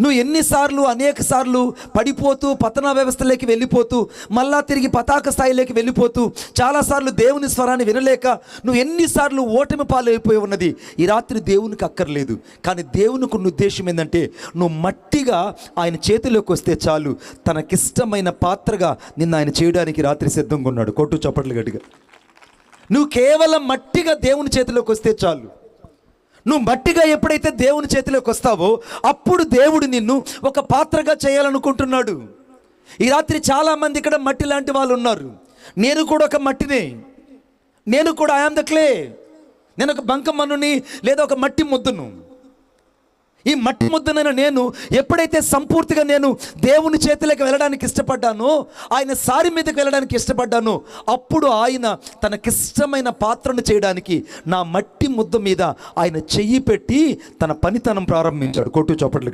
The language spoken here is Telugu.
నువ్వు ఎన్నిసార్లు అనేక సార్లు పడిపోతూ పతన వ్యవస్థలోకి వెళ్ళిపోతూ మళ్ళా తిరిగి పతాక స్థాయిలోకి వెళ్ళిపోతూ చాలాసార్లు దేవుని స్వరాన్ని వినలేక నువ్వు ఎన్నిసార్లు ఓటమి పాలైపోయి ఉన్నది. ఈ రాత్రి దేవునికి అక్కర్లేదు. కానీ దేవునికి ఉన్న ఉద్దేశం ఏంటంటే నువ్వు మట్టిగా ఆయన చేతిలోకి వస్తే చాలు. తనకిష్టమైన పాత్రగా నిన్ను ఆయన చేయడానికి రాత్రి సిద్ధంగా ఉన్నాడు. కొట్టు చప్పట్లు గట్టిగా. నువ్వు కేవలం మట్టిగా దేవుని చేతిలోకి వస్తే చాలు. నువ్వు మట్టిగా ఎప్పుడైతే దేవుని చేతిలోకి వస్తావో అప్పుడు దేవుడు నిన్ను ఒక పాత్రగా చేయాలనుకుంటున్నాడు. ఈ రాత్రి చాలామంది ఇక్కడ మట్టి లాంటి వాళ్ళు ఉన్నారు. నేను కూడా ఒక మట్టినే. నేను కూడా ఐఆమ్ ద క్లే నేను ఒక బంకమన్నుని లేదా ఒక మట్టి ముద్దును. ఈ మట్టి ముద్దనైన నేను ఎప్పుడైతే సంపూర్తిగా నేను దేవుని చేతిలోకి వెళ్ళడానికి ఇష్టపడ్డానో ఆయన సారి మీదకి వెళ్ళడానికి ఇష్టపడ్డానో అప్పుడు ఆయన తనకిష్టమైన పాత్రను చేయడానికి నా మట్టి ముద్ద మీద ఆయన చెయ్యి పెట్టి తన పనితనం ప్రారంభించాడు. కొట్టు చప్పట్లు